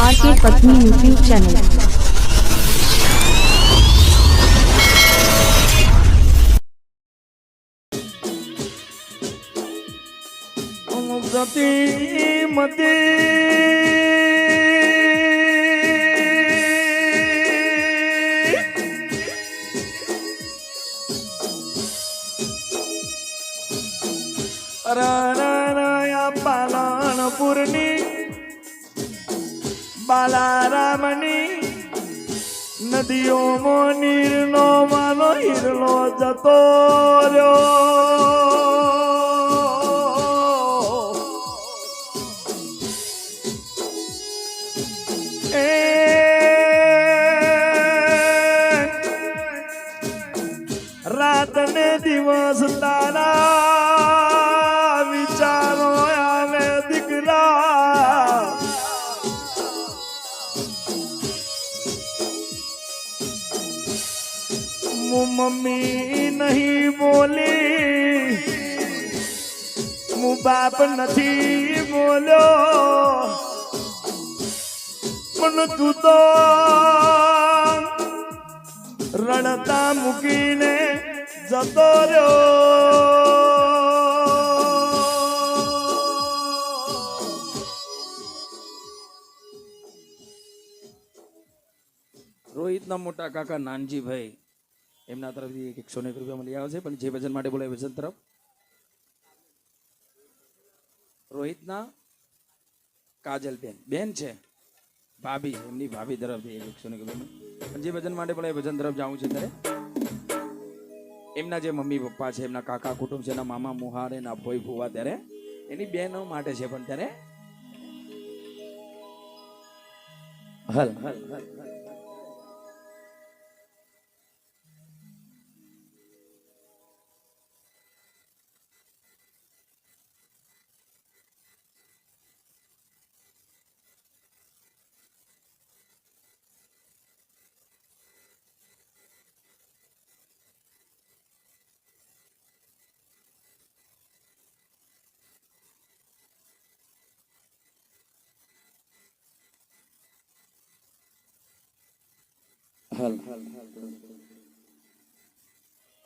R K પત્ની YouTube channel બાલારામની નદીઓમાં નીરનો માનો હિરલો જતો. પણ તું મૂકીને જતો રહ્યો. રોહિતના મોટા કાકા નાનજીભાઈ, એમના તરફથી એક એકસો ને એક રૂપિયા મળી આવે છે, પણ જે ભજન માટે બોલાય ભજન તરફ. રોહિતના કાજલબેન બેન છે. ભાભી, એમની ભાભી તરફ એ એકસો ને. પણ જે ભજન માટે બોલાય ભજન તરફ જાઉં છે ત્યારે, એમના જે મમ્મી પપ્પા છે, એમના કાકા કુટુંબ છે, એના મામા મુહાર, એના ભોઈ ફુવા ત્યારે, એની બહેનો માટે છે પણ ત્યારે, હલ હલ હલ હલ हल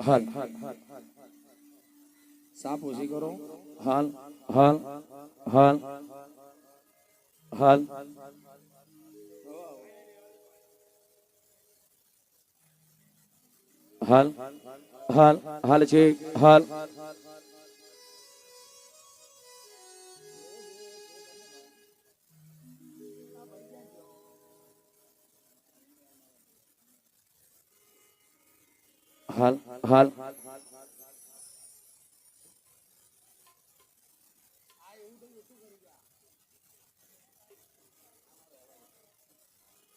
हल साफ़ उसी करो हल हल हल हल हल हल हल छे हल હાલ હાલ.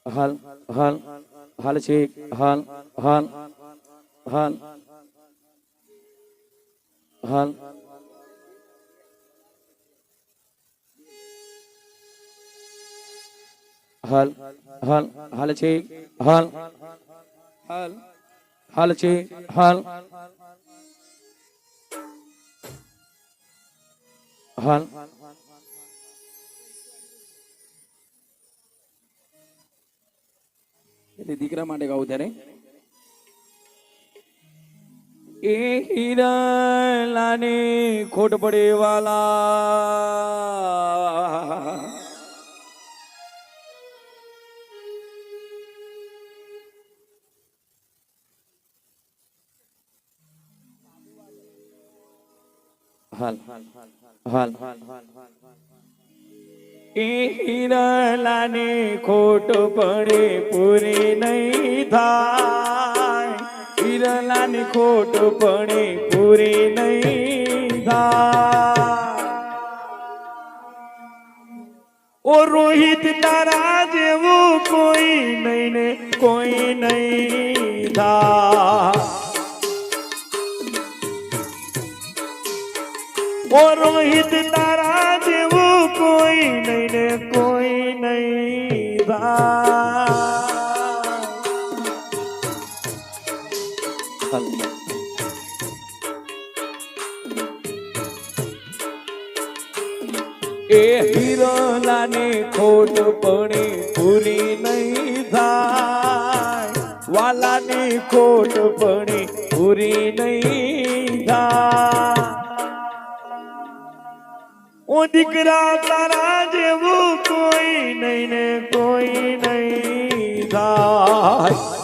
હાલ હાલ. હાલ છે હાલ હાલ હાલ. હાલ. હાલ હાલ. હાલ છે હાલ. હાલ. હાલ છે હાલ. હાલ. એટલે દીકરા માટે ગાવું ત્યારે? એ હીરાલાને ખોટ પડે વાલા. હાલ હાલ એ હીરાલાને ખોટ પડે પૂરી નહીં થાય. હીરાલાની ખોટ પડે પૂરી નહીં થાય. ઓ રોહિત તારા જેવું કોઈ નહીં ને કોઈ નહીં થાય. ઓ રોહિત તારા જેવું કોઈ નહીં ને કોઈ નહીં ભાઈ એ હીરો વાલાની ખોટ પડી પૂરી નહીં થાય. વાલાની ખોટ પડી પૂરી નહીં થાય. ઓ દીકરા તારા જેવું કોઈ નહીં ને કોઈ નહીં થાય.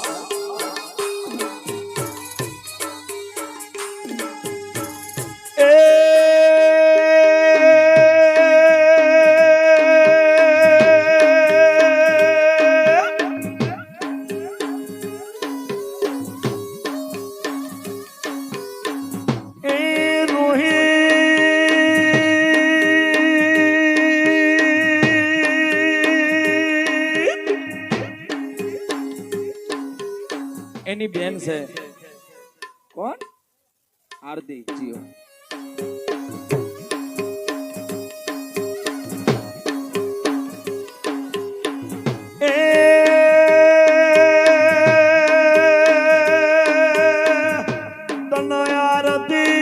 બેન છે. કોણ? આરતી જીઓ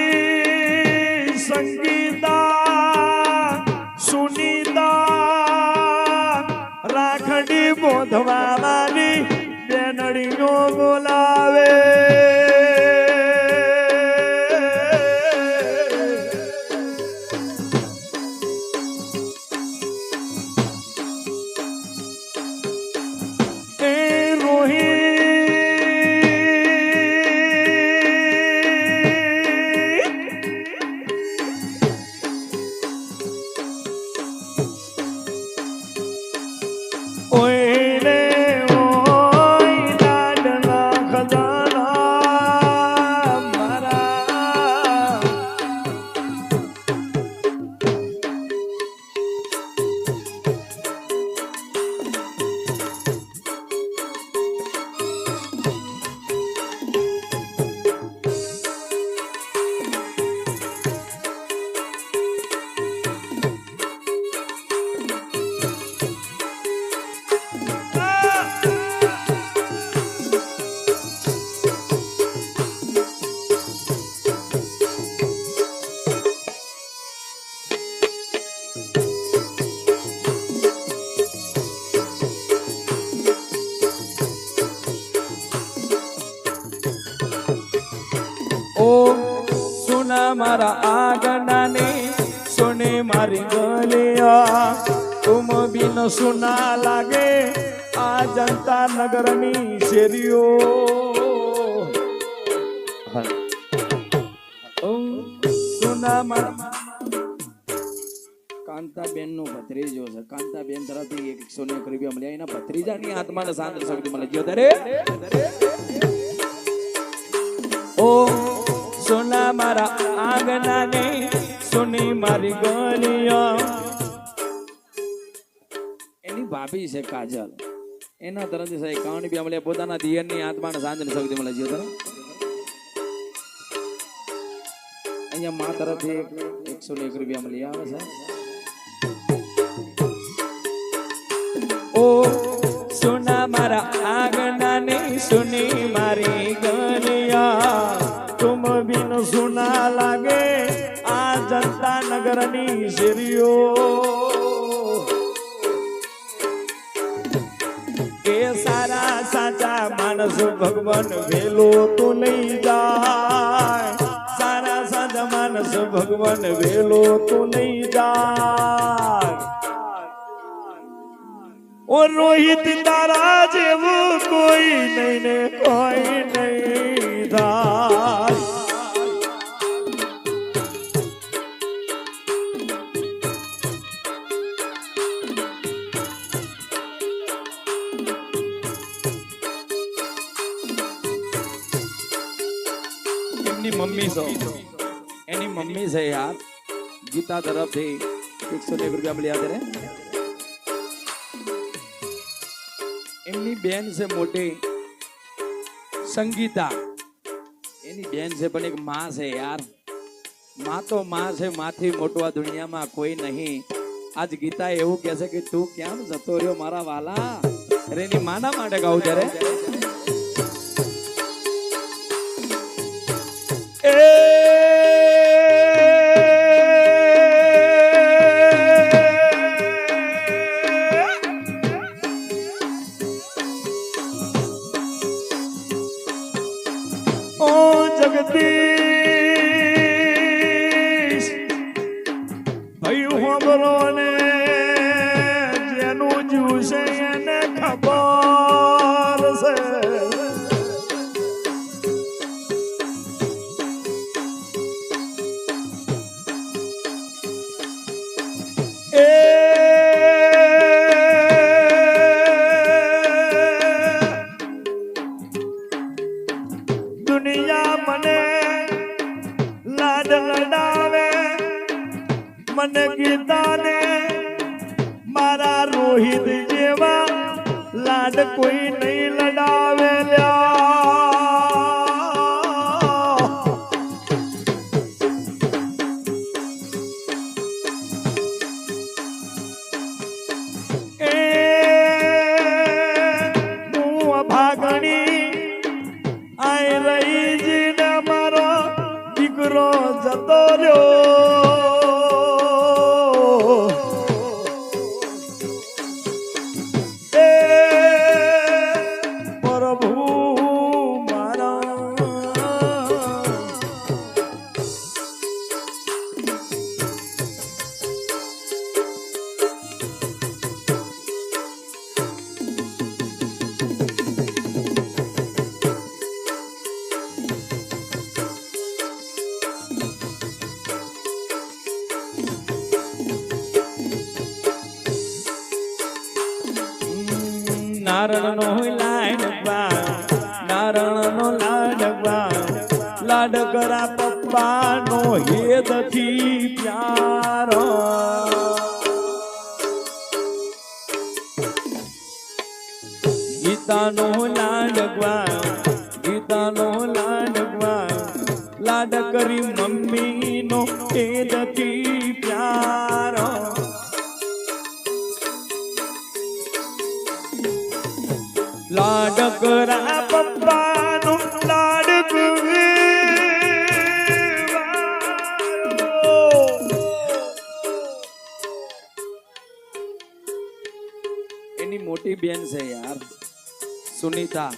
તનયારતી સંગીતા સુનીતા રાખડી બેનડીઓ બોલાવે ઓ સુના મારા આંગણાની સુને મારી ગલિયા તુમ બિન સુના લાગે આ જનતા નગરની શેરીઓ. સુના મારા કાંતાબેન નો ભત્રીજો છે. કાંતાબેન તરફથી એક એકસો ને રૂપિયા મળ્યા. એના ભત્રીજાની આત્માને શાંત શક્તિ મળે ગયો ત્યારે ઓ સોના મારા આંગણાને સોની મારી ગલિયા એની ભાભી છે કાજલ. એના તરફથી સાહેબ એકાવન રૂપિયા મળ્યા પોતાના દિયરની આત્માને શાંત શક્તિ મળે છે અહીંયા મા તરફથી એક એકસો ને એક રૂપિયા મળી આવે છે. ઓ સોના મારા આંગણાને સુની સુના લાગે આ જનતા નગરની શેરીઓ. એ સારા સાચા માણસ ભગવાન વેલો તો નહીં જાય. સારા સાચા માણસ ભગવાન વેલો તો નહીં જાય. ઓ રોહિત તારા જેવું કોઈ નહીં ને કોઈ નહીં. એની મમ્મી છે યાર. ગીતા તરફથી એકસો ને રૂપિયા મળ્યા ત્યારે એમની બેન છે મોટી સંગીતા. એની બેન છે પણ એક માં છે યાર. માં તો માં છે માથી મોટું આ દુનિયામાં કોઈ નહીં. આજ ગીતા એવું કહે છે કે તું ક્યાં જતો રહ્યો મારા વાલા? અરે એની માના માટે ગાવું ત્યારે એ भगती લાડ લડાવે મને ગીતાને મારા રોહિત જેવા લાડ કોઈ નહીં લડાવે લ્યા પપ્પા નો હેદથી પ્યારો. ગીતા નો લાડવા ગીતા નો લાડવા લાડ કરી મમ્મી નો હેદથી પ્યારો. લાડ કરા બેન છે યાર. સુનિતા,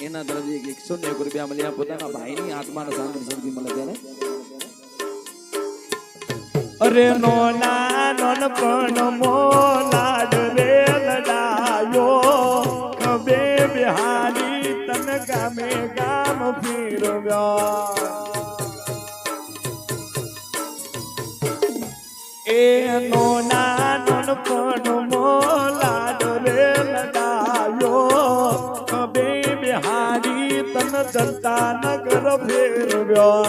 એના તરફથી એક એકસો ને એક રૂપિયા મળ્યા. પોતાના ભાઈની આત્માને શાંતિ શાંતિ મળે ત્યારે. અરે નોના, નોન પણ મોલાડ રે લડાયો કબે બિહારી તન ગામે ગામ ફીરવ્યા. એ નોના, નોન પણ મોલાડ જનતા નગર ફેરવ્યો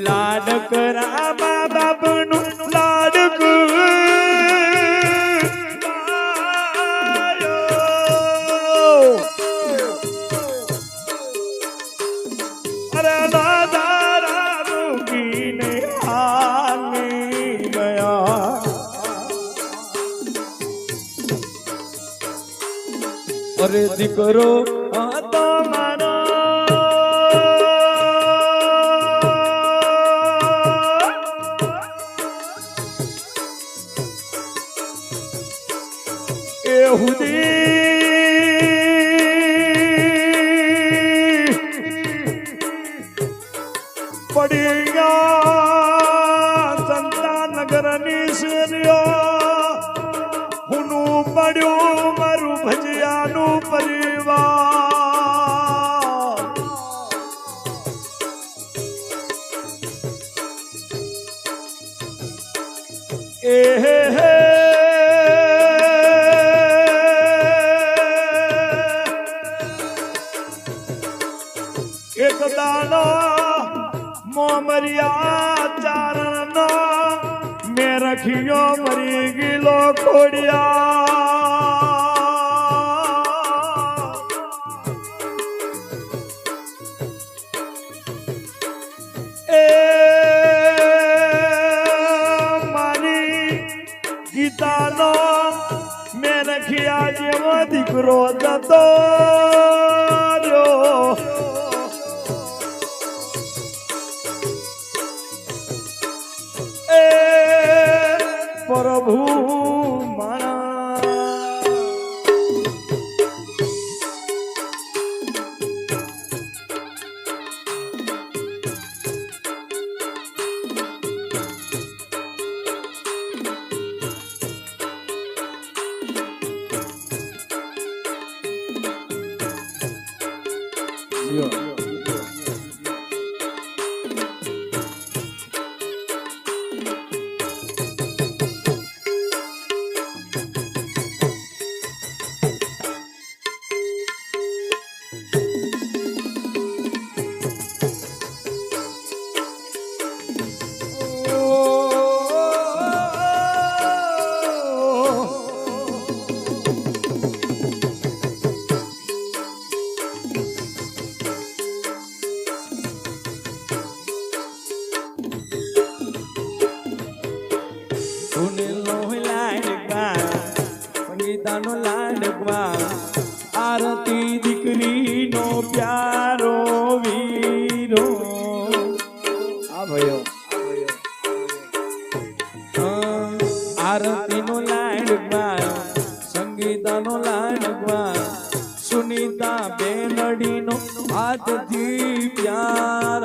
લાડ કરા એહુદી પડી મોમરિયા ચારણનો મેં રખ્યો મરી ગીલો ખોડિયા. સંગીતાનો લાડવા સુનીતા બેનડીનો હાથથી પ્યાર.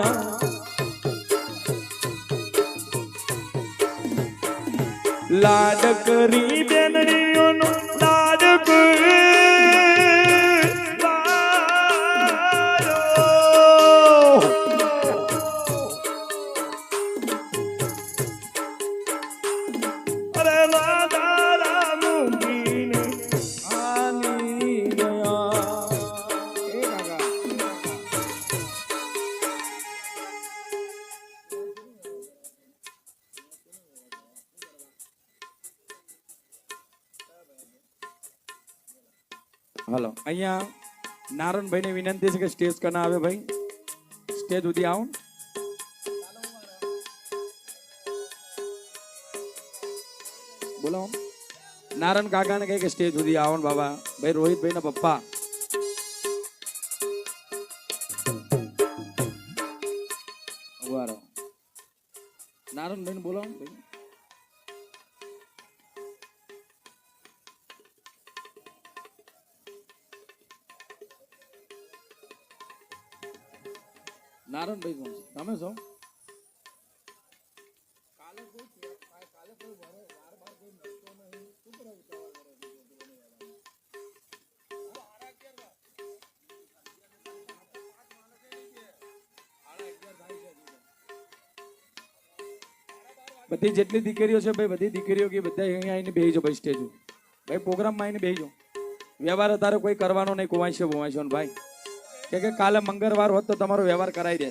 લાડ કરી બેનડીઓનો હલો. અહીંયા નારણભાઈને વિનંતી છે કે સ્ટેજ કના આવે ભાઈ. સ્ટેજ સુધી આવું. બોલો. નારણ કાકાને કહે કે સ્ટેજ સુધી આવો બાબા. ભાઈ રોહિતભાઈના પપ્પા. નારણભાઈ કોણ છે? તમે છો? બધી જેટલી દીકરીઓ છે ભાઈ બધી દીકરીઓ કે બધા અહીંયા આવીને બેહીજો ભાઈ સ્ટેજ ભાઈ પ્રોગ્રામમાં આવીને બેહીજો. વ્યવહાર તારે કોઈ કરવાનો નહીં કુવાંશ્યો બુવાંશ્યો ને ભાઈ. કે કાલે મંગળવાર હોત તો તમારો વ્યવહાર કરાવી દે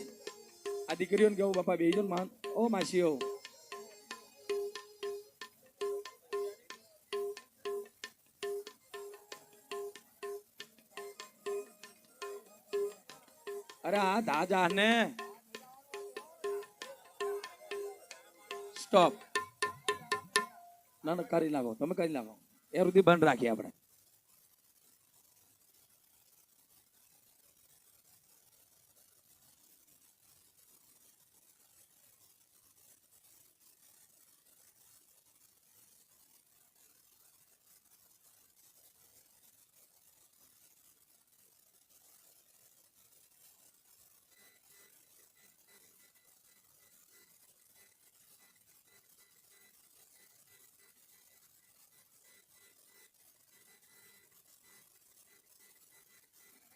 આ દીકરીઓને કેવું, બાપા બેહીજો ને માન. ઓ માસીઓ અરે આ દાદા ને. સ્ટોપ ના કરી નાખો તમે કરી નાખો એ સુધી બંધ રાખીએ આપણે.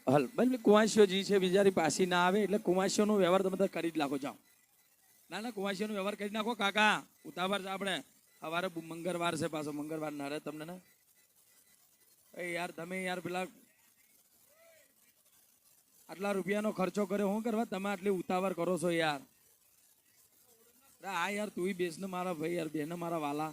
હલ ભાઈ કુવાસીઓ જે છે, બિચારી પાછી ના આવે, એટલે કુવાસીઓનો વ્યવહાર તમે કરી જ નાખો, જાઓ. ના ના કુવાસીઓનો વ્યવહાર કરી નાખો, કાકા. ઉતાવળ છે આપણે. સવારે મંગળવાર છે પાછો, મંગળવાર ના રહે તમને ને. એ યાર, તમે યાર પેલા આટલા રૂપિયાનો ખર્ચો કર્યો શું કરવા તમે આટલી ઉતાવળ કરો છો યાર? હા યાર તું બેસને મારા ભાઈ, યાર બેને મારા વાલા.